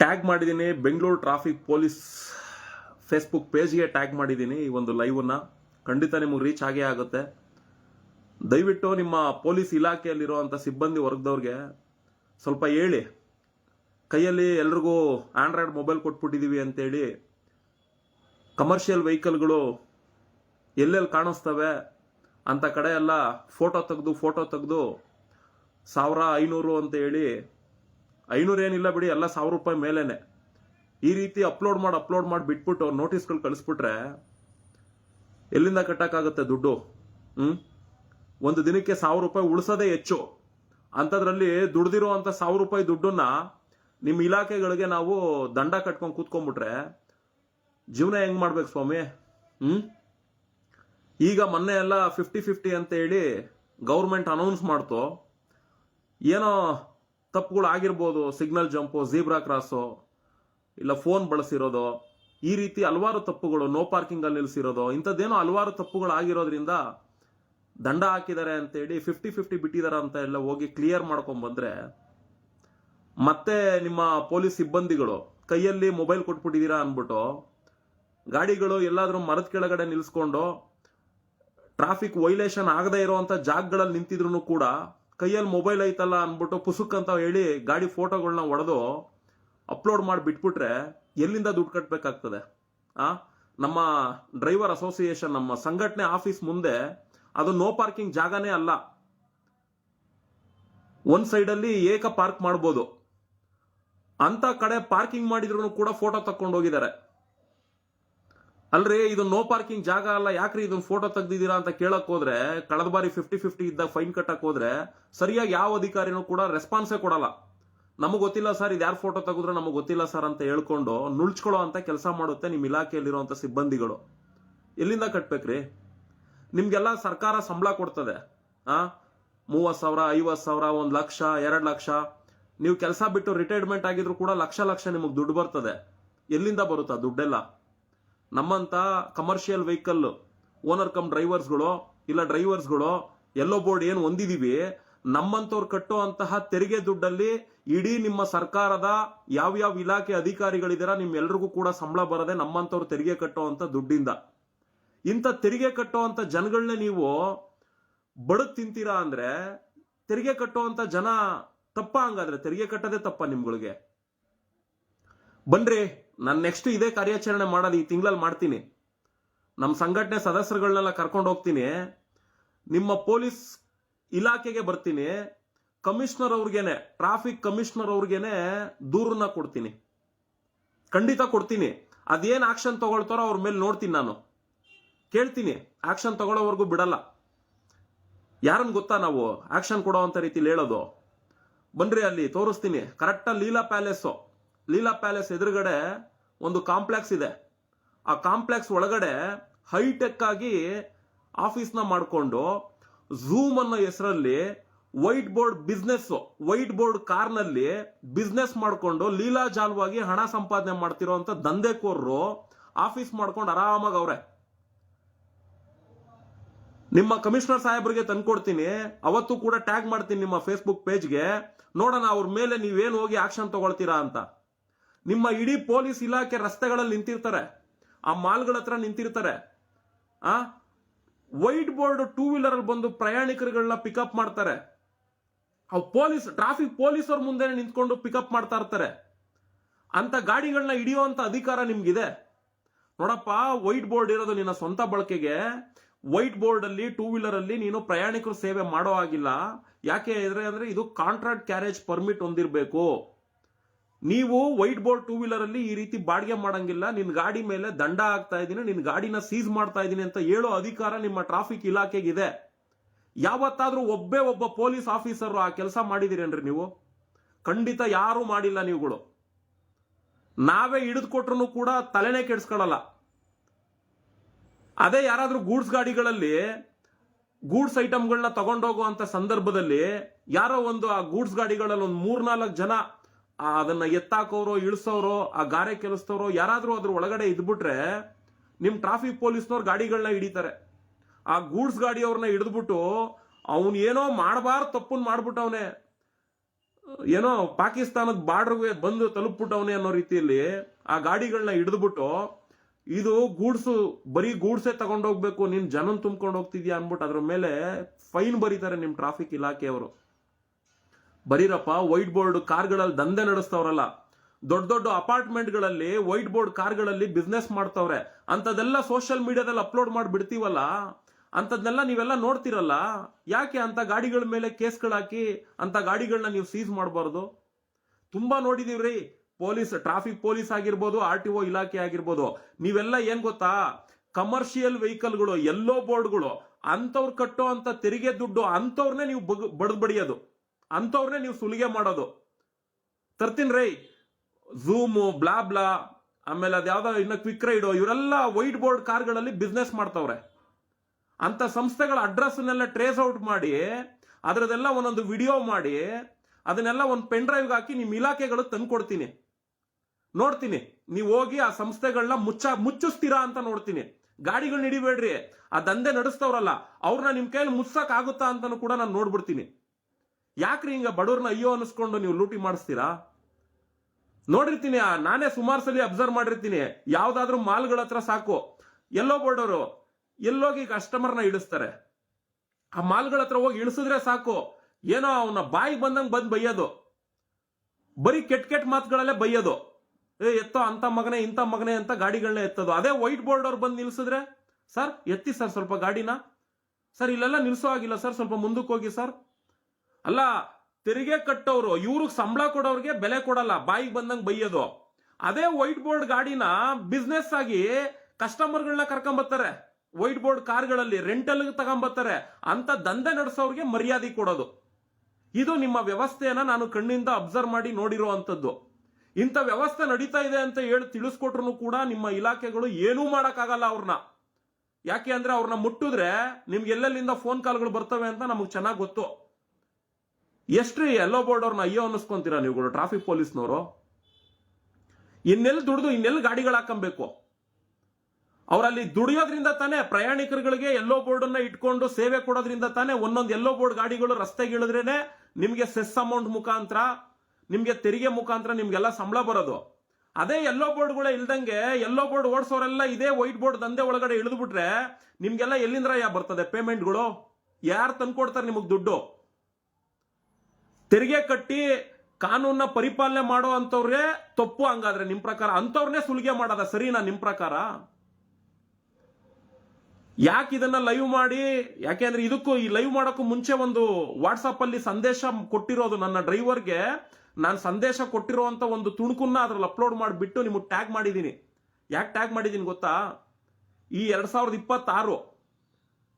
Tag ಮಾಡಿದ್ದೀನಿ. Bengaluru traffic police Facebook ಪೇಜ್ಗೆ tag ಮಾಡಿದ್ದೀನಿ ಈ ಒಂದು ಲೈವನ್ನು ಖಂಡಿತ ನಿಮಗೆ ರೀಚ್ ಆಗೇ ಆಗುತ್ತೆ. ದಯವಿಟ್ಟು ನಿಮ್ಮ ಪೊಲೀಸ್ ಇಲಾಖೆಯಲ್ಲಿರುವಂಥ ಸಿಬ್ಬಂದಿ ವರ್ಗದವ್ರಿಗೆ ಸ್ವಲ್ಪ ಹೇಳಿ. ಕೈಯಲ್ಲಿ ಎಲ್ರಿಗೂ ಆಂಡ್ರಾಯ್ಡ್ ಮೊಬೈಲ್ ಕೊಟ್ಬಿಟ್ಟಿದ್ದೀವಿ ಅಂತೇಳಿ. ಕಮರ್ಷಿಯಲ್ ವೆಹಿಕಲ್ಗಳು ಎಲ್ಲೆಲ್ಲಿ ಕಾಣಿಸ್ತವೆ ಅಂಥ ಕಡೆ ಎಲ್ಲ ಫೋಟೋ ತೆಗೆದು ಫೋಟೋ ತೆಗೆದು ಸಾವಿರ ಐನೂರು ಅಂತ ಹೇಳಿ ಐನೂರು ಏನಿಲ್ಲ ಬಿಡಿ, ಎಲ್ಲ ಸಾವಿರ ರೂಪಾಯಿ ಮೇಲೇನೆ. ಈ ರೀತಿ ಅಪ್ಲೋಡ್ ಮಾಡಿ ಅಪ್ಲೋಡ್ ಮಾಡಿ ಬಿಟ್ಬಿಟ್ಟು ನೋಟಿಸ್ಗಳು ಕಳಿಸ್ಬಿಟ್ರೆ ಎಲ್ಲಿಂದ ಕಟ್ಟಕ್ಕಾಗುತ್ತೆ ದುಡ್ಡು? ಹ್ಞೂ ಒಂದು ದಿನಕ್ಕೆ ಸಾವಿರ ರೂಪಾಯಿ ಉಳಿಸೋದೇ ಹೆಚ್ಚು. ಅಂಥದ್ರಲ್ಲಿ ದುಡ್ದಿರೋ ಅಂತ ಸಾವಿರ ರೂಪಾಯಿ ದುಡ್ಡನ್ನ ನಿಮ್ಮ ಇಲಾಖೆಗಳಿಗೆ ನಾವು ದಂಡ ಕಟ್ಕೊಂಡು ಕೂತ್ಕೊಂಡ್ಬಿಟ್ರೆ ಜೀವನ ಹೆಂಗ್ ಮಾಡ್ಬೇಕು ಸ್ವಾಮಿ? ಹ್ಞೂ ಈಗ ಮೊನ್ನೆ ಎಲ್ಲ ಫಿಫ್ಟಿ ಫಿಫ್ಟಿ ಅಂತ ಹೇಳಿ ಗೌರ್ಮೆಂಟ್ ಅನೌನ್ಸ್ ಮಾಡ್ತು. ಏನೋ ತಪ್ಪುಗಳು ಆಗಿರ್ಬೋದು ಸಿಗ್ನಲ್ ಜಂಪು, ಝೀಬ್ರಾ ಕ್ರಾಸು, ಇಲ್ಲ ಫೋನ್ ಬಳಸಿರೋದು, ಈ ರೀತಿ ಹಲವಾರು ತಪ್ಪುಗಳು, ನೋ ಪಾರ್ಕಿಂಗ್ ಅಲ್ಲಿ ನಿಲ್ಸಿರೋದು, ಇಂಥದ್ದೇನೋ ಹಲವಾರು ತಪ್ಪುಗಳು ಆಗಿರೋದ್ರಿಂದ ದಂಡ ಹಾಕಿದ್ದಾರೆ ಅಂತೇಳಿ ಫಿಫ್ಟಿ ಫಿಫ್ಟಿ ಬಿಟ್ಟಿದ್ದಾರೆ ಅಂತ ಎಲ್ಲ ಹೋಗಿ ಕ್ಲಿಯರ್ ಮಾಡ್ಕೊಂಡ್ ಬಂದ್ರೆ, ಮತ್ತೆ ನಿಮ್ಮ ಪೊಲೀಸ್ ಸಿಬ್ಬಂದಿಗಳು ಕೈಯಲ್ಲಿ ಮೊಬೈಲ್ ಕೊಟ್ಬಿಟ್ಟಿದ್ದೀರಾ ಅಂದ್ಬಿಟ್ಟು, ಗಾಡಿಗಳು ಎಲ್ಲಾದ್ರೂ ಮರದ ಕೆಳಗಡೆ ನಿಲ್ಲಿಸ್ಕೊಂಡು ಟ್ರಾಫಿಕ್ ವೈಲೇಷನ್ ಆಗದೆ ಇರುವಂತ ಜಾಗಗಳಲ್ಲಿ ನಿಂತಿದ್ರು ಕೂಡ ಕೈಯಲ್ಲಿ ಮೊಬೈಲ್ ಐತಲ್ಲ ಅಂದ್ಬಿಟ್ಟು ಪುಸುಕ್ ಅಂತ ಹೇಳಿ ಗಾಡಿ ಫೋಟೋಗಳನ್ನ ಒಡೆದು ಅಪ್ಲೋಡ್ ಮಾಡಿ ಬಿಟ್ಬಿಟ್ರೆ ಎಲ್ಲಿಂದ ದುಡ್ಡು ಕಟ್ಟಬೇಕಾಗ್ತದೆ ಆ? ನಮ್ಮ ಡ್ರೈವರ್ ಅಸೋಸಿಯೇಷನ್ ನಮ್ಮ ಸಂಘಟನೆ ಆಫೀಸ್ ಮುಂದೆ ಅದು ನೋ ಪಾರ್ಕಿಂಗ್ ಜಾಗನೇ ಅಲ್ಲ. ಒಂದು ಸೈಡಲ್ಲಿ ಏಕ ಪಾರ್ಕ್ ಮಾಡ್ಬೋದು. ಅಂತ ಕಡೆ ಪಾರ್ಕಿಂಗ್ ಮಾಡಿದ್ರು ಕೂಡ ಫೋಟೋ ತಕೊಂಡು ಹೋಗಿದ್ದಾರೆ. ಅಲ್ರಿ, ಇದು ನೋ ಪಾರ್ಕಿಂಗ್ ಜಾಗ ಅಲ್ಲ, ಯಾಕ್ರಿ ಇದನ್ನ ಫೋಟೋ ತೆಗ್ದಿದ್ದೀರಾ ಅಂತ ಕೇಳಕ್ ಹೋದ್ರೆ, ಕಳೆದ ಬಾರಿ ಫಿಫ್ಟಿ ಫಿಫ್ಟಿ ಇದ್ದಾಗ ಫೈನ್ ಕಟ್ಟಕ್ ಹೋದ್ರೆ, ಸರಿಯಾಗಿ ಯಾವ ಅಧಿಕಾರಿನೂ ಕೂಡ ರೆಸ್ಪಾನ್ಸೇ ಕೊಡಲ್ಲ. ನಮಗೆ ಗೊತ್ತಿಲ್ಲ ಸರ್ ಇದು ಯಾರು ಫೋಟೋ ತೆಗೆದ್ರೆ ನಮಗೆ ಗೊತ್ತಿಲ್ಲ ಸರ್ ಅಂತ ಹೇಳ್ಕೊಂಡು ನುಳ್ಚ್ಕೊಳ್ಳೋ ಅಂತ ಕೆಲಸ ಮಾಡುತ್ತೆ ನಿಮ್ಮ ಇಲಾಖೆಯಲ್ಲಿರುವಂತ ಸಿಬ್ಬಂದಿಗಳು. ಎಲ್ಲಿಂದ ಕಟ್ಬೇಕ್ರಿ? ನಿಮ್ಗೆಲ್ಲ ಸರ್ಕಾರ ಸಂಬಳ ಕೊಡ್ತದೆ. ಆ ಮೂವತ್ ಸಾವಿರ ಐವತ್ ಸಾವಿರ, ಒಂದ್ ಲಕ್ಷ, ಎರಡ್ ಲಕ್ಷ. ನೀವು ಕೆಲಸ ಬಿಟ್ಟು ರಿಟೈರ್ಮೆಂಟ್ ಆಗಿದ್ರು ಕೂಡ ಲಕ್ಷ ಲಕ್ಷ ನಿಮಗೆ ದುಡ್ಡು ಬರ್ತದೆ. ಎಲ್ಲಿಂದ ಬರುತ್ತಾ ದುಡ್ಡೆಲ್ಲ? ನಮ್ಮಂತ ಕಮರ್ಷಿಯಲ್ ವೆಹಿಕಲ್ ಓನರ್ ಕಮ್ ಡ್ರೈವರ್ಸ್ಗಳು ಇಲ್ಲ ಡ್ರೈವರ್ಸ್ಗಳು ಎಲ್ಲೋ ಬೋರ್ಡ್ ಏನು ಹೊಂದಿದೀವಿ, ನಮ್ಮಂತವ್ರು ಅಂತಹ ತೆರಿಗೆ ದುಡ್ಡಲ್ಲಿ ಇಡೀ ನಿಮ್ಮ ಸರ್ಕಾರದ ಯಾವ್ಯಾವ ಇಲಾಖೆ ಅಧಿಕಾರಿಗಳಿದ್ದೀರಾ ನಿಮ್ಮೆಲ್ರಿಗೂ ಕೂಡ ಸಂಬಳ ಬರದೆ ನಮ್ಮಂತವ್ರು ತೆರಿಗೆ ಕಟ್ಟುವಂತ ದುಡ್ಡಿಂದ. ಇಂಥ ತೆರಿಗೆ ಕಟ್ಟೋ ಅಂಥ ಜನಗಳನ್ನ ನೀವು ಬಡದ್ ತಿಂತೀರಾ ಅಂದ್ರೆ ತೆರಿಗೆ ಕಟ್ಟುವಂತ ಜನ ತಪ್ಪ ಹಂಗಾದ್ರೆ, ತೆರಿಗೆ ಕಟ್ಟದೆ ತಪ್ಪ ನಿಮ್ಗಳಿಗೆ. ಬನ್ರಿ. ನಾನು ನೆಕ್ಸ್ಟ್ ಇದೇ ಕಾರ್ಯಾಚರಣೆ ಮಾಡೋದು ಈ ತಿಂಗಳಲ್ಲಿ ಮಾಡ್ತೀನಿ. ನಮ್ಮ ಸಂಘಟನೆ ಸದಸ್ಯರುಗಳನ್ನೆಲ್ಲ ಕರ್ಕೊಂಡು ಹೋಗ್ತೀನಿ. ನಿಮ್ಮ ಪೊಲೀಸ್ ಇಲಾಖೆಗೆ ಬರ್ತೀನಿ. ಕಮಿಷನರ್ ಅವ್ರಿಗೇನೆ, ಟ್ರಾಫಿಕ್ ಕಮಿಷನರ್ ಅವ್ರಿಗೇನೆ ದೂರನ್ನ ಕೊಡ್ತೀನಿ. ಖಂಡಿತ ಕೊಡ್ತೀನಿ. ಅದೇನು ಆಕ್ಷನ್ ತಗೊಳ್ತಾರೋ ಅವ್ರ ಮೇಲೆ ನೋಡ್ತೀನಿ ನಾನು. ಕೇಳ್ತೀನಿ. ಆಕ್ಷನ್ ತಗೊಳ್ಳೋವರೆಗೂ ಬಿಡಲ್ಲ. ಯಾರನ್ನು ಗೊತ್ತಾ ನಾವು? ಆಕ್ಷನ್ ಕೊಡೋವಂತ ರೀತಿಲಿ ಹೇಳೋದು. ಬನ್ರಿ ಅಲ್ಲಿ, ತೋರಿಸ್ತೀನಿ. ಕರೆಕ್ಟಾಗಿ ಲೀಲಾ ಪ್ಯಾಲೇಸ್ ಲೀಲಾ ಪ್ಯಾಲೇಸ್ ಎದುರುಗಡೆ ಒಂದು ಕಾಂಪ್ಲೆಕ್ಸ್ ಇದೆ. ಆ ಕಾಂಪ್ಲೆಕ್ಸ್ ಒಳಗಡೆ ಹೈಟೆಕ್ ಆಗಿ ಆಫೀಸ್ನ ಮಾಡಿಕೊಂಡು ಝೂಮ್ ಅನ್ನೋ ಹೆಸರಲ್ಲಿ white board business, white board ಕಾರ್ನಲ್ಲಿ ಬಿಸ್ನೆಸ್ ಮಾಡಿಕೊಂಡು ಲೀಲಾಜಾಲವಾಗಿ ಹಣ ಸಂಪಾದನೆ ಮಾಡ್ತಿರೋಂಥ ದಂಧೆಕೋರರು ಆಫೀಸ್ ಮಾಡ್ಕೊಂಡು ಆರಾಮಾಗಿ ಅವ್ರೆ. ನಿಮ್ಮ ಕಮಿಷನರ್ ಸಾಹೇಬರಿಗೆ ತಂದ್ಕೊಡ್ತೀನಿ. ಅವತ್ತು ಕೂಡ ಟ್ಯಾಗ್ ಮಾಡ್ತೀನಿ ನಿಮ್ಮ ಫೇಸ್ಬುಕ್ ಪೇಜ್ಗೆ. ನೋಡೋಣ ಅವ್ರ ಮೇಲೆ ನೀವೇನು ಹೋಗಿ ಆಕ್ಷನ್ ತಗೊಳ್ತೀರಾ ಅಂತ. ನಿಮ್ಮ ಇಡೀ ಪೊಲೀಸ್ ಇಲಾಖೆ ರಸ್ತೆಗಳಲ್ಲಿ ನಿಂತಿರ್ತಾರೆ. ಆ ಮಾಲ್ಗಳ ಹತ್ರ ನಿಂತಿರ್ತಾರೆ. ಆ? ವೈಟ್ ಬೋರ್ಡ್ ಟೂ ವೀಲರ್ ಅಲ್ಲಿ ಬಂದು ಪ್ರಯಾಣಿಕರುಗಳನ್ನ ಪಿಕಪ್ ಮಾಡ್ತಾರೆ. ಪೊಲೀಸ್ ಟ್ರಾಫಿಕ್ ಪೊಲೀಸರ ಮುಂದೆ ನಿಂತ್ಕೊಂಡು ಪಿಕಪ್ ಮಾಡ್ತಾ ಇರ್ತಾರೆ. ಅಂತ ಗಾಡಿಗಳನ್ನ ಹಿಡಿಯುವಂತ ಅಧಿಕಾರ ನಿಮ್ಗಿದೆ. ನೋಡಪ್ಪ ವೈಟ್ ಬೋರ್ಡ್ ಇರೋದು ನಿನ್ನ ಸ್ವಂತ ಬಳಕೆಗೆ. ವೈಟ್ ಬೋರ್ಡ್ ಅಲ್ಲಿ ಟೂ ವೀಲರ್ ಅಲ್ಲಿ ನೀನು ಪ್ರಯಾಣಿಕರು ಸೇವೆ ಮಾಡೋ ಆಗಿಲ್ಲ ಯಾಕೆ ಇದ್ರೆ ಅಂದ್ರೆ ಇದು ಕಾಂಟ್ರಾಕ್ಟ್ ಕ್ಯಾರೇಜ್ ಪರ್ಮಿಟ್ ಹೊಂದಿರಬೇಕು ನೀವು ವೈಟ್ ಬೋರ್ಡ್ ಟೂ ವೀಲರ್ ಅಲ್ಲಿ ಈ ರೀತಿ ಬಾಡಿಗೆ ಮಾಡಂಗಿಲ್ಲ, ನಿನ್ ಗಾಡಿ ಮೇಲೆ ದಂಡ ಆಗ್ತಾ ಇದ್ದೀನಿ, ನಿನ್ ಗಾಡಿನ ಸೀಸ್ ಮಾಡ್ತಾ ಇದೀನಿ ಅಂತ ಹೇಳೋ ಅಧಿಕಾರ ನಿಮ್ಮ ಟ್ರಾಫಿಕ್ ಇಲಾಖೆಗಿದೆ. ಯಾವತ್ತಾದ್ರೂ ಒಬ್ಬೇ ಒಬ್ಬ ಪೊಲೀಸ್ ಆಫೀಸರ್ ಆ ಕೆಲಸ ಮಾಡಿದಿರೇನ್ರಿ ನೀವು? ಖಂಡಿತ ಯಾರು ಮಾಡಿಲ್ಲ ನೀವುಗಳು. ನಾವೇ ಹಿಡಿದು ಕೊಟ್ರು ಕೂಡ ತಲೆನೇ ಕೆಡಿಸ್ಕೊಳ್ಳಲ್ಲ ಅದೇ ಯಾರಾದ್ರೂ ಗೂಡ್ಸ್ ಗಾಡಿಗಳಲ್ಲಿ ಗೂಡ್ಸ್ ಐಟಮ್ಗಳನ್ನ ತಗೊಂಡೋಗುವಂತ ಸಂದರ್ಭದಲ್ಲಿ ಯಾರೋ ಒಂದು ಆ ಗೂಡ್ಸ್ ಗಾಡಿಗಳಲ್ಲಿ ಒಂದು ಮೂರ್ನಾಲ್ಕು ಜನ ಅದನ್ನ ಎತ್ತಾಕೋರು, ಇಳಿಸೋರು, ಆ ಗಾರೆ ಕೆಲಸದವರು ಯಾರಾದರೂ ಅದ್ರ ಒಳಗಡೆ ಇದ್ಬಿಟ್ರೆ ನಿಮ್ಮ ಟ್ರಾಫಿಕ್ ಪೊಲೀಸ್ನವ್ರು ಗಾಡಿಗಳನ್ನ ಹಿಡಿತಾರೆ. ಆ ಗೂಡ್ಸ್ ಗಾಡಿಯವ್ರನ್ನ ಹಿಡಿದ್ಬಿಟ್ಟು ಅವನು ಏನೋ ಮಾಡಬಾರ್ದು ತಪ್ಪನ್ ಮಾಡ್ಬಿಟ್ಟವನೆ. ಏನೋ ಪಾಕಿಸ್ತಾನದ ಬಾರ್ಡರ್ಗೆ ಬಂದು ತಲುಪ್ಬಿಟ್ಟವನೆ ಅನ್ನೋ ರೀತಿಯಲ್ಲಿ ಆ ಗಾಡಿಗಳನ್ನ ಹಿಡಿದ್ಬಿಟ್ಟು ಇದು ಗೂಡ್ಸು, ಬರೀ ಗೂಡ್ಸೇ ತಗೊಂಡೋಗ್ಬೇಕು ನಿನ್ನ ಜನನ್ ತುಂಬ್ಕೊಂಡು ಹೋಗ್ತಿದ್ಯಾ ಅನ್ಬಿಟ್ಟು ಅದ್ರ ಮೇಲೆ ಫೈನ್ ಬರೀತಾರೆ ನಿಮ್ಮ ಟ್ರಾಫಿಕ್ ಇಲಾಖೆಯವರು. ಬರೀರಪ್ಪ ವೈಟ್ ಬೋರ್ಡ್ ಕಾರ್ಗಳಲ್ಲಿ ದಂಧೆ ನಡೆಸ್ತವ್ರಲ್ಲ. ದೊಡ್ಡ ದೊಡ್ಡ ಅಪಾರ್ಟ್ಮೆಂಟ್ಗಳಲ್ಲಿ ವೈಟ್ ಬೋರ್ಡ್ ಕಾರ್ಗಳಲ್ಲಿ ಬಿಸ್ನೆಸ್ ಮಾಡ್ತವ್ರೆ. ಅಂಥದ್ದೆಲ್ಲ ಸೋಷಿಯಲ್ ಮೀಡಿಯಾದಲ್ಲಿ ಅಪ್ಲೋಡ್ ಮಾಡಿ ಬಿಡ್ತೀವಲ್ಲ? ಅಂತದ್ನೆಲ್ಲ ನೀವೆಲ್ಲ ನೋಡ್ತಿರಲ್ಲ? ಯಾಕೆ ಅಂತ ಗಾಡಿಗಳ ಮೇಲೆ ಕೇಸ್ಗಳಾಕಿ ಅಂತ ಗಾಡಿಗಳನ್ನ ನೀವು ಸೀಸ್ ಮಾಡಬಾರ್ದು? ತುಂಬಾ ನೋಡಿದೀವ್ರಿ. ಪೊಲೀಸ್ ಟ್ರಾಫಿಕ್ ಪೊಲೀಸ್ ಆಗಿರ್ಬೋದು ಆರ್ ಟಿ ಒ ಇಲಾಖೆ ಆಗಿರ್ಬೋದು. ನೀವೆಲ್ಲ ಏನ್ ಗೊತ್ತಾ? ಕಮರ್ಷಿಯಲ್ ವೆಹಿಕಲ್ಗಳು ಎಲ್ಲೋ ಬೋರ್ಡ್ಗಳು ಅಂತವ್ರು ಕಟ್ಟೋ ಅಂತ ತೆರಿಗೆ ದುಡ್ಡು ಅಂತವ್ರನ್ನೇ ನೀವು ಬಡದ್ ಬಡಿಯೋದು. ಅಂತವ್ರನ್ನೇ ನೀವು ಸುಲಿಗೆ ಮಾಡೋದು. ತರ್ತೀನಿ ರೈ. ಝೂಮು ಬ್ಲಾಬ್ಲಾ ಆಮೇಲೆ ಆಮೇಲೆ ಅದ್ಯಾವ್ದೋ ಇನ್ನ ಕ್ವಿಕ್ ರೈಡು ಇವರೆಲ್ಲ ವೈಟ್ ಬೋರ್ಡ್ ಕಾರ್ಗಳಲ್ಲಿ ಬಿಸ್ನೆಸ್ ಮಾಡ್ತವ್ರೆ. ಅಂತ ಸಂಸ್ಥೆಗಳ ಅಡ್ರೆಸ್ನೆಲ್ಲ ಟ್ರೇಸ್ ಔಟ್ ಮಾಡಿ ಅದರದೆಲ್ಲ ಒಂದೊಂದು ವಿಡಿಯೋ ಮಾಡಿ, ಅದನ್ನೆಲ್ಲ ಒಂದು ಪೆನ್ ಡ್ರೈವ್ಗೆ ಹಾಕಿ ನಿಮ್ಮ ಇಲಾಖೆಗಳು ತಂದ್ಕೊಡ್ತೀನಿ. ನೋಡ್ತೀನಿ. ನೀವು ಹೋಗಿ ಆ ಸಂಸ್ಥೆಗಳನ್ನ ಮುಚ್ಚ, ಮುಚ್ಚಿಸ್ತೀರಾ ಅಂತ ನೋಡ್ತೀನಿ. ಗಾಡಿಗಳನ್ನ ಹಿಡಿಬೇಡ್ರಿ ಆ ದಂಧೆ ನಡೆಸ್ತವ್ರಲ್ಲ. ಅವ್ರನ್ನ ನಿಮ್ ಕೈಯಲ್ಲಿ ಮುಚ್ಚಕ್ ಆಗುತ್ತಾ ಅಂತಾನು ಕೂಡ ನಾನು ನೋಡ್ಬಿಡ್ತೀನಿ. ಯಾಕ್ರಿ ಹಿಂಗ ಬಡವ್ರನ್ನ ಅಯ್ಯೋ ಅನಿಸ್ಕೊಂಡು ನೀವು ಲೂಟಿ ಮಾಡಿಸ್ತೀರಾ? ನೋಡಿರ್ತೀನಿ ನಾನೇ ಸುಮಾರು ಸಲ ಅಬ್ಸರ್ವ್ ಮಾಡಿರ್ತೀನಿ. ಯಾವ್ದಾದ್ರು ಮಾಲ್ಗಳ ಹತ್ರ ಸಾಕು. ಎಲ್ಲೋ ಬೋರ್ಡವರು ಎಲ್ಲೋಗಿ ಕಸ್ಟಮರ್ನ ಇಳಿಸ್ತಾರೆ ಆ ಮಾಲ್ಗಳ ಹತ್ರ ಹೋಗಿ ಇಳಿಸಿದ್ರೆ ಸಾಕು. ಏನೋ ಅವನ ಬಾಯಿಗೆ ಬಂದಂಗೆ ಬಂದು ಬೈಯೋದು. ಬರೀ ಕೆಟ್ಟ ಕೆಟ್ಟ ಮಾತುಗಳಲ್ಲೇ ಬೈಯೋದು. ಏ, ಎತ್ತೋ ಅಂತ ಮಗನೇ ಇಂಥ ಮಗನೇ ಅಂತ ಗಾಡಿಗಳನ್ನ ಎತ್ತೋದು. ಅದೇ ವೈಟ್ ಬೋರ್ಡ್ ಅವ್ರು ಬಂದು ನಿಲ್ಸಿದ್ರೆ, ಸರ್, ಎತ್ತಿ ಸರ್ ಸ್ವಲ್ಪ ಗಾಡಿನ. ಸರ್, ಇಲ್ಲೆಲ್ಲ ನಿಲ್ಸೋ ಆಗಿಲ್ಲ ಸರ್, ಸ್ವಲ್ಪ ಮುಂದಕ್ಕೆ ಹೋಗಿ ಸರ್. ಅಲ್ಲ, ತೆರಿಗೆ ಕಟ್ಟೋರು, ಇವ್ರಿಗೆ ಸಂಬಳ ಕೊಡೋರಿಗೆ ಬೆಲೆ ಕೊಡಲ್ಲ, ಬಾಯಿಗೆ ಬಂದಂಗೆ ಬೈಯೋದು. ಅದೇ ವೈಟ್ ಬೋರ್ಡ್ ಗಾಡಿನ ಬಿಸ್ನೆಸ್ ಆಗಿ ಕಸ್ಟಮರ್ಗಳನ್ನ ಕರ್ಕೊಂಬರ್ತಾರೆ ವೈಟ್ ಬೋರ್ಡ್ ಕಾರ್ಗಳಲ್ಲಿ ರೆಂಟಲ್ ತಗೊಂಬರ್ತಾರೆ ಅಂತ ದಂಧೆ ನಡೆಸೋರಿಗೆ ಮರ್ಯಾದೆ ಕೊಡೋದು. ಇದು ನಿಮ್ಮ ವ್ಯವಸ್ಥೆಯನ್ನ ನಾನು ಕಣ್ಣಿಂದ ಅಬ್ಸರ್ವ್ ಮಾಡಿ ನೋಡಿರೋ ಅಂತದ್ದು ಇಂಥ ವ್ಯವಸ್ಥೆ ನಡೀತಾ ಇದೆ ಅಂತ ಹೇಳಿ ತಿಳಿಸ್ಕೊಟ್ರು ಕೂಡ ನಿಮ್ಮ ಇಲಾಖೆಗಳು ಏನೂ ಮಾಡೋಕ್ಕಾಗಲ್ಲ ಅವ್ರನ್ನ. ಯಾಕೆ ಅಂದ್ರೆ ಅವ್ರನ್ನ ಮುಟ್ಟಿದ್ರೆ ನಿಮ್ಗೆ ಎಲ್ಲೆಲ್ಲಿಂದ ಫೋನ್ ಕಾಲ್ಗಳು ಬರ್ತವೆ ಅಂತ ನಮಗೆ ಚೆನ್ನಾಗಿ ಗೊತ್ತು. ಎಷ್ಟ್ರಿ ಎಲ್ಲೋ ಬೋರ್ಡ್ ಅವ್ರನ್ನ ಅಯ್ಯೋ ಅನ್ನಿಸ್ಕೊಂತೀರಾ ನೀವುಗಳು ಟ್ರಾಫಿಕ್ ಪೊಲೀಸ್ನವರು? ಇನ್ನೆಲ್ಲಿ ದುಡ್ದು ಇನ್ನೆಲ್ಲಿ ಗಾಡಿಗಳು ಹಾಕೊಬೇಕು. ಅವರಲ್ಲಿ ದುಡಿಯೋದ್ರಿಂದ ತಾನೇ ಪ್ರಯಾಣಿಕರುಗಳಿಗೆ ಎಲ್ಲೋ ಬೋರ್ಡ್ ಅನ್ನ ಇಟ್ಕೊಂಡು ಸೇವೆ ಕೊಡೋದ್ರಿಂದ ತಾನೇ ಒಂದೊಂದು ಎಲ್ಲೋ ಬೋರ್ಡ್ ಗಾಡಿಗಳು ರಸ್ತೆಗೆ ಇಳಿದ್ರೇನೆ ನಿಮಗೆ ಸೆಸ್ ಅಮೌಂಟ್ ಮುಖಾಂತರ, ನಿಮಗೆ ತೆರಿಗೆ ಮುಖಾಂತರ ನಿಮ್ಗೆಲ್ಲ ಸಂಬಳ ಬರೋದು. ಅದೇ ಎಲ್ಲೋ ಬೋರ್ಡ್ಗಳೇ ಇಲ್ದಂಗೆ ಎಲ್ಲೋ ಬೋರ್ಡ್ ಓಡಿಸೋರೆಲ್ಲ ಇದೇ ವೈಟ್ ಬೋರ್ಡ್ ದಂಧೆ ಒಳಗಡೆ ಇಳಿದ್ಬಿಟ್ರೆ ನಿಮ್ಗೆಲ್ಲ ಎಲ್ಲಿಂದ್ರ ಯಾ ಬರ್ತದೆ ಪೇಮೆಂಟ್ಗಳು ಯಾರು ತಂದ್ಕೊಡ್ತಾರೆ ನಿಮಗೆ ದುಡ್ಡು? ತೆರಿಗೆ ಕಟ್ಟಿ ಕಾನೂನ ಪರಿಪಾಲನೆ ಮಾಡೋ ಅಂತವ್ರೆ ತಪ್ಪು ಹಂಗಾದ್ರೆ. ನಿಮ್ ಪ್ರಕಾರ ಅಂತವ್ರನ್ನೇ ಸುಲಿಗೆ ಮಾಡೋದ ಸರಿನಾ ನಿಮ್ ಪ್ರಕಾರ? ಯಾಕೆ ಇದನ್ನ ಲೈವ್ ಮಾಡಿ ಯಾಕೆಂದ್ರೆ ಇದಕ್ಕೂ ಈ ಲೈವ್ ಮಾಡೋಕ್ಕೂ ಮುಂಚೆ ಒಂದು ವಾಟ್ಸಪ್ ಅಲ್ಲಿ ಸಂದೇಶ ಕೊಟ್ಟಿರೋದು ನನ್ನ ಡ್ರೈವರ್ಗೆ ನಾನು ಸಂದೇಶ ಕೊಟ್ಟಿರುವಂತ ಒಂದು ತುಣುಕನ್ನ ಅದ್ರಲ್ಲಿ ಅಪ್ಲೋಡ್ ಮಾಡಿಬಿಟ್ಟು ನಿಮಗೆ ಟ್ಯಾಗ್ ಮಾಡಿದ್ದೀನಿ. ಯಾಕೆ ಟ್ಯಾಗ್ ಮಾಡಿದ್ದೀನಿ ಗೊತ್ತಾ? ಈ ಎರಡ್ ಸಾವಿರದ ಇಪ್ಪತ್ತಾರು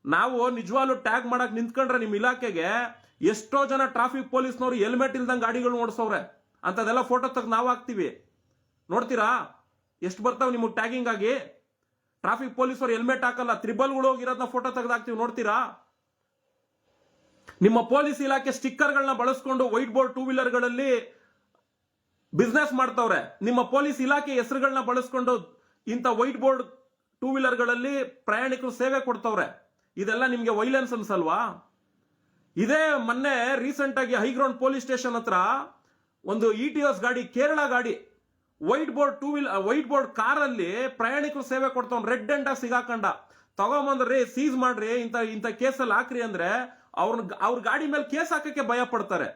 ನಾವು ನಿಜವಾಗ್ಲೂ ಟ್ಯಾಗ್ ಮಾಡಕ್ ನಿಂತ್ಕೊಂಡ್ರೆ ನಿಮ್ಮ ಇಲಾಖೆಗೆ ಎಷ್ಟೋ ಜನ ಟ್ರಾಫಿಕ್ ಪೊಲೀಸ್ನವರು ಹೆಲ್ಮೆಟ್ ಇಲ್ದಂಗೆ ಗಾಡಿಗಳು ಓಡಿಸೋರೆ ಅಂತದೆಲ್ಲ ಫೋಟೋ ತೆಗೆದು ನಾವು ಹಾಕ್ತೀವಿ. ನೋಡ್ತೀರಾ? ಎಷ್ಟು ಬರ್ತಾವೆ ನಿಮಗೆ ಟ್ಯಾಗಿಂಗ್ ಆಗಿ? ಟ್ರಾಫಿಕ್ ಪೊಲೀಸರು ಹೆಲ್ಮೆಟ್ ಹಾಕಲ್ಲ ತ್ರಿಬಲ್ಗಳು ಹೋಗಿರೋದನ್ನ ಫೋಟೋ ತೆಗೆದು ಹಾಕ್ತಿವಿ, ನೋಡ್ತೀರಾ? ನಿಮ್ಮ ಪೊಲೀಸ್ ಇಲಾಖೆ ಸ್ಟಿಕ್ಕರ್ಗಳನ್ನ ಬಳಸ್ಕೊಂಡು ವೈಟ್ ಬೋರ್ಡ್ ಟೂ ವೀಲರ್ಗಳಲ್ಲಿ ಬಿಸ್ನೆಸ್ ಮಾಡ್ತವ್ರೆ. ನಿಮ್ಮ ಪೊಲೀಸ್ ಇಲಾಖೆ ಹೆಸರುಗಳನ್ನ ಬಳಸ್ಕೊಂಡು ಇಂಥ ವೈಟ್ ಬೋರ್ಡ್ ಟೂ ವೀಲರ್ಗಳಲ್ಲಿ ಪ್ರಯಾಣಿಕರು ಸೇವೆ ಕೊಡ್ತವ್ರೆ. ಇದೆಲ್ಲ ನಿಮಗೆ ವೈಲೆನ್ಸ್ ಅನ್ಸಲ್ವಾ? ಇದೇ ಮೊನ್ನೆ ರೀಸೆಂಟ್ ಆಗಿ ಹೈಗ್ರೌಂಡ್ ಪೊಲೀಸ್ ಸ್ಟೇಷನ್ ಹತ್ರ ಒಂದು ಇ ಟಿ ಎಸ್ ಗಾಡಿ, ಕೇರಳ ಗಾಡಿ white board two wheel white board ಕಾರಲ್ಲಿ ಪ್ರಯಾಣಿಕರು ಸೇವೆ ಕೊಡ್ತಾವ್ ರೆಡ್ ಅಂಡ್ ಸಿಗಾಕಂಡ. ತಗೊಂಬಂದ್ರಿ ಸೀಸ್ ಮಾಡ್ರಿ ಇಂಥ ಇಂಥ ಕೇಸಲ್ಲಿ ಹಾಕ್ರಿ ಅಂದ್ರೆ ಅವ್ರನ್ನ ಅವ್ರ ಗಾಡಿ ಮೇಲೆ ಕೇಸ್ ಹಾಕಕ್ಕೆ ಭಯ ಪಡ್ತಾರೆ.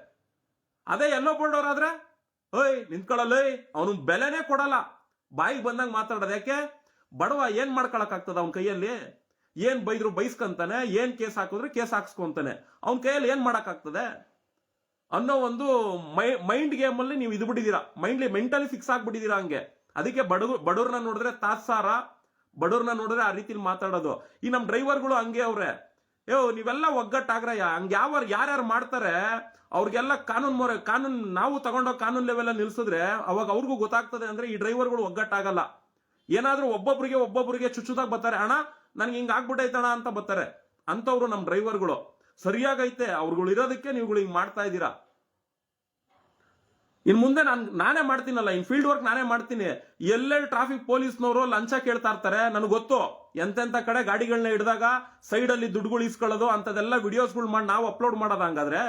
ಅದೇ ಎಲ್ಲೋ ಬೋರ್ಡ್ ಅವರಾದ್ರೆ ಓಯ್ ನಿಂತ್ಕೊಳ್ಳಲ್ಲ ಅವನು ಬೆಲೆನೇ ಕೊಡಲ್ಲ. ಬಾಯಿಗೆ ಬಂದಂಗೆ ಮಾತಾಡೋದು ಯಾಕೆ? ಬಡವ ಏನ್ ಮಾಡ್ಕೊಳಕ್ ಆಗ್ತದ ಅವನ ಕೈಯಲ್ಲಿ? ಏನ್ ಬೈದ್ರು ಬೈಸ್ಕೊಂತಾನೆ, ಏನ್ ಕೇಸ್ ಹಾಕಿದ್ರು ಕೇಸ್ ಹಾಕ್ಸ್ಕೊಂತಾನೆ. ಅವನ ಕೈಯಲ್ಲಿ ಏನ್ ಮಾಡಕ್ ಆಗ್ತದೆ? ಅನ್ನೋ ಒಂದು ಮೈಂಡ್ ಗೇಮ್ ಅಲ್ಲಿ ನೀವು ಇದು ಬಿಟ್ಟಿದ್ದೀರಾ. ಮೈಂಡ್ಲಿ ಮೆಂಟಲಿ ಫಿಕ್ಸ್ ಆಗ್ಬಿಟ್ಟಿದ್ದೀರಾ ಹಂಗೆ. ಅದಕ್ಕೆ ಬಡಗು, ಬಡವ್ರನ್ನ ನೋಡಿದ್ರೆ ತಾತ್ಸಾರ, ಬಡವ್ರನ್ನ ನೋಡಿದ್ರೆ ಆ ರೀತಿಲಿ ಮಾತಾಡೋದು. ಈ ನಮ್ ಡ್ರೈವರ್ಗಳು ಹಂಗೆ ಅವ್ರೆ. ಏ ನೀವೆಲ್ಲ ಒಗ್ಗಟ್ಟಾಗ್ರಯ್ಯ. ಹಂಗೆ ಯಾವ ಯಾರ್ಯಾರು ಮಾಡ್ತಾರೆ, ಅವ್ರಿಗೆಲ್ಲ ಕಾನೂನು ಮೊರೆ, ಕಾನೂನು, ನಾವು ತಗೊಂಡೋಗಿ ಕಾನೂನು ಲೆವೆಲ್ ನಿಲ್ಸಿದ್ರೆ ಅವಾಗ ಅವ್ರಿಗೂ ಗೊತ್ತಾಗ್ತದೆ ಅಂದ್ರೆ ಈ ಡ್ರೈವರ್ಗಳು ಒಗ್ಗಟ್ಟಾಗಲ್ಲ. ಏನಾದ್ರೂ ಒಬ್ಬೊಬ್ರಿಗೆ ಒಬ್ಬೊಬ್ರಿಗೆ ಚುಚ್ಚುದಾಗ ಬರ್ತಾರೆ. ಅಣ್ಣ ನನ್ಗೆ ಹಿಂಗ್ ಆಗ್ಬಿಟ್ಟೈತಣ ಅಂತ ಬರ್ತಾರೆ. ಅಂಥವ್ರು ನಮ್ಮ ಡ್ರೈವರ್ಗಳು. ಸರಿಯಾಗೈತೆ, ಅವ್ರುಗಳು ಇರೋದಕ್ಕೆ ನೀವುಗಳು ಹಿಂಗ್ ಮಾಡ್ತಾ ಇದ್ದೀರಾ? ಇನ್ ಮುಂದೆ ನಾನು, ನಾನೇ ಮಾಡ್ತೀನಲ್ಲ, ಇನ್ ಫೀಲ್ಡ್ ವರ್ಕ್ ನಾನೇ ಮಾಡ್ತೀನಿ. ಎಲ್ಲೆಲ್ಲಿ ಟ್ರಾಫಿಕ್ ಪೊಲೀಸ್ನವರು ಲಂಚ ಕೇಳ್ತಾ ಇರ್ತಾರೆ, ನನಗೆ ಗೊತ್ತು. ಎಂತೆಂಥ ಕಡೆ ಗಾಡಿಗಳನ್ನ ಹಿಡಿದಾಗ ಸೈಡ್ ಅಲ್ಲಿ ದುಡ್ಡುಗಳು ಇಸ್ಕೊಳ್ಳೋದು ಅಂತದೆಲ್ಲ ವಿಡಿಯೋಸ್ಗಳು ಮಾಡಿ, ನಾವು ಅಪ್ಲೋಡ್ ಮಾಡೋದ ಹಂಗಾದ್ರೆ?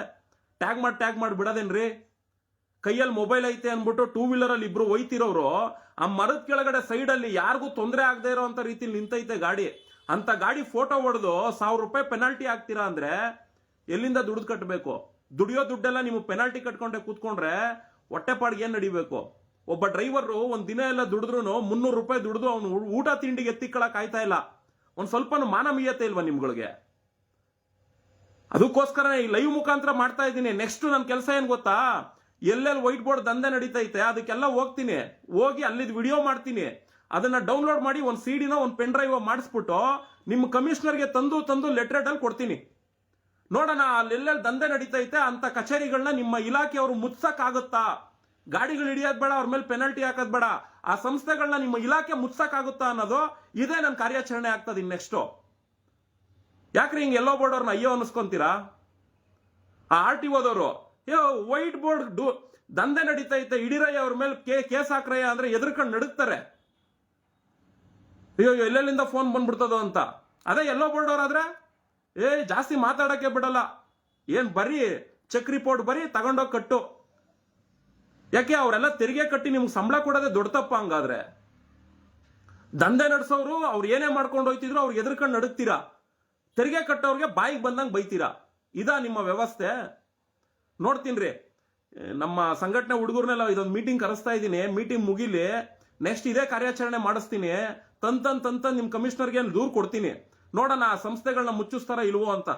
ಟ್ಯಾಗ್ ಮಾಡಿ ಟ್ಯಾಗ್ ಮಾಡಿ, ಬಿಡೋದೇನ್ರಿ? ಕೈಯಲ್ಲಿ ಮೊಬೈಲ್ ಐತೆ ಅಂದ್ಬಿಟ್ಟು ಟೂ ವೀಲರ್ ಅಲ್ಲಿ ಇಬ್ರು ಒಯ್ತಿರೋರು, ಆ ಮರದ ಕೆಳಗಡೆ ಸೈಡ್ ಅಲ್ಲಿ ಯಾರಿಗೂ ತೊಂದರೆ ಆಗದೆ ಇರೋ ರೀತಿಲಿ ನಿಂತೈತೆ ಗಾಡಿ. ಅಂತ ಗಾಡಿ ಫೋಟೋ ಹೊಡೆದು ಸಾವಿರ ರೂಪಾಯಿ ಪೆನಾಲ್ಟಿ ಆಗ್ತೀರಾ ಅಂದ್ರೆ ಎಲ್ಲಿಂದ ದುಡ್ದು ಕಟ್ಟಬೇಕು ದುಡಿಯೋ ದುಡ್ಡೆಲ್ಲ ನೀವು ಪೆನಾಲ್ಟಿ ಕಟ್ಕೊಂಡೆ ಕೂತ್ಕೊಂಡ್ರೆ ಹೊಟ್ಟೆಪಾಡಿಗೆ ಏನ್ ನಡಿಬೇಕು? ಒಬ್ಬ ಡ್ರೈವರು ಒಂದ್ ದಿನ ಎಲ್ಲ ದುಡಿದ್ರು ಮುನ್ನೂರು ರೂಪಾಯಿ ದುಡಿದು ಅವನು ಊಟ ತಿಂಡಿಗೆ ಎತ್ತಿಕ್ಕಳಕ್ ಆಯ್ತಾ ಇಲ್ಲ. ಒಂದ್ ಸ್ವಲ್ಪ ಮಾನವೀಯತೆ ಇಲ್ವಾ ನಿಮ್ಗಳಿಗೆ? ಅದಕ್ಕೋಸ್ಕರ ಈ ಲೈವ್ ಮುಖಾಂತರ ಮಾಡ್ತಾ ಇದ್ದೀನಿ. ನೆಕ್ಸ್ಟ್ ನನ್ನ ಕೆಲಸ ಏನ್ ಗೊತ್ತಾ? ಎಲ್ಲೆಲ್ಲಿ ವೈಟ್ ಬೋರ್ಡ್ ದಂಧೆ ನಡೀತೈತೆ, ಅದಕ್ಕೆಲ್ಲ ಹೋಗ್ತೀನಿ. ಹೋಗಿ ಅಲ್ಲಿದ್ ವಿಡಿಯೋ ಮಾಡ್ತೀನಿ. ಅದನ್ನ ಡೌನ್ಲೋಡ್ ಮಾಡಿ ಒಂದು ಸಿಡಿನ ಒಂದು ಪೆನ್ ಡ್ರೈವ್ ಮಾಡಿಸ್ಬಿಟ್ಟು ನಿಮ್ಮ ಕಮಿಷನರ್ಗೆ ತಂದು ತಂದು ಲೆಟರ್ ಅಲ್ಲಿ ಕೊಡ್ತೀನಿ. ನೋಡೋಣ ಅಲ್ಲೆಲ್ಲೆಲ್ಲಿ ದಂಧೆ ನಡೀತೈತೆ ಅಂತ ಕಚೇರಿಗಳನ್ನ ನಿಮ್ಮ ಇಲಾಖೆಯವರು ಮುಚ್ಚಕ್ಕಾಗುತ್ತಾ ಗಾಡಿಗಳು ಹಿಡಿಯೋದ್ ಬೇಡ, ಅವ್ರ ಮೇಲೆ ಪೆನಲ್ಟಿ ಹಾಕೋದ್ ಬೇಡ. ಆ ಸಂಸ್ಥೆಗಳನ್ನ ನಿಮ್ಮ ಇಲಾಖೆ ಮುಚ್ಚಕ್ಕಾಗುತ್ತಾ ಅನ್ನೋದು ಇದೇ ನನ್ನ ಕಾರ್ಯಾಚರಣೆ ಆಗ್ತದೆ ನೆಕ್ಸ್ಟು ಯಾಕ್ರಿ ಹಿಂಗೆ ಎಲ್ಲೋ ಬೋರ್ಡ್ ಅವ್ರನ್ನ ಅಯ್ಯೋ ಅನ್ನಿಸ್ಕೊಂತೀರಾ? ಆ ಆರ್ ಟಿ ಓದವರು ಯೋ ವೈಟ್ ಬೋರ್ಡ್ ದಂಧೆ ನಡೀತೈತೆ ಇಡಿರಯ್ಯ ಅವ್ರ ಮೇಲೆ ಕೇಸ್ ಹಾಕ್ರಯ್ಯ ಅಂದ್ರೆ ಎದುರ್ಕೊಂಡು ನಡುಕ್ತಾರೆ ಅಯ್ಯೋ ಎಲ್ಲೆಲ್ಲಿಂದ ಫೋನ್ ಬಂದ್ಬಿಡ್ತದೋ ಅಂತ. ಅದೇ ಎಲ್ಲೋ ಬೋರ್ಡ್ ಅವ್ರಾದ್ರೆ? ಏ ಜಾಸ್ತಿ ಮಾತಾಡಕ್ಕೆ ಬಿಡಲ್ಲ. ಏನು ಬರೀ ಚೆಕ್ ರಿಪೋರ್ಟ್ ಬರೀ ತಗೊಂಡೋಗಿ ಕಟ್ಟು. ಯಾಕೆ ಅವರೆಲ್ಲ ತೆರಿಗೆ ಕಟ್ಟಿ ನಿಮ್ಗೆ ಸಂಬಳ ಕೊಡೋದೇ ದೊಡ್ಡ ತಪ್ಪ ಹಂಗಾದ್ರೆ. ದಂಧೆ ನಡೆಸೋರು ಅವ್ರು ಏನೇ ಮಾಡ್ಕೊಂಡು ಹೋಯ್ತಿದ್ರು ಅವ್ರಿಗೆ ಎದುರ್ಕೊಂಡು ನಡುಕ್ತೀರಾ ತೆರಿಗೆ ಕಟ್ಟೋರಿಗೆ ಬಾಯಿಗೆ ಬಂದಂಗೆ ಬೈತೀರಾ? ಇದಾ ನಿಮ್ಮ ವ್ಯವಸ್ಥೆ? ನೋಡ್ತೀನ್ರಿ ಏ, ನಮ್ಮ ಸಂಘಟನೆ ಹುಡುಗರ್ನೆಲ್ಲ ಇದೊಂದು ಮೀಟಿಂಗ್ ಕರೆಸ್ತಾ ಇದ್ದೀನಿ. ಮೀಟಿಂಗ್ ಮುಗಿಲಿ. ನೆಕ್ಸ್ಟ್ ಇದೇ ಕಾರ್ಯಾಚರಣೆ ಮಾಡಿಸ್ತೀನಿ. ತಂತನ್ ತಂತನ್ ನಿಮ್ ಕಮಿಷನರ್ಗೆ ದೂರ್ ಕೊಡ್ತೀನಿ. ನೋಡೋಣ ಆ ಸಂಸ್ಥೆಗಳನ್ನ ಮುಚ್ಚಿಸ್ತಾರ ಇಲ್ವೋ ಅಂತ.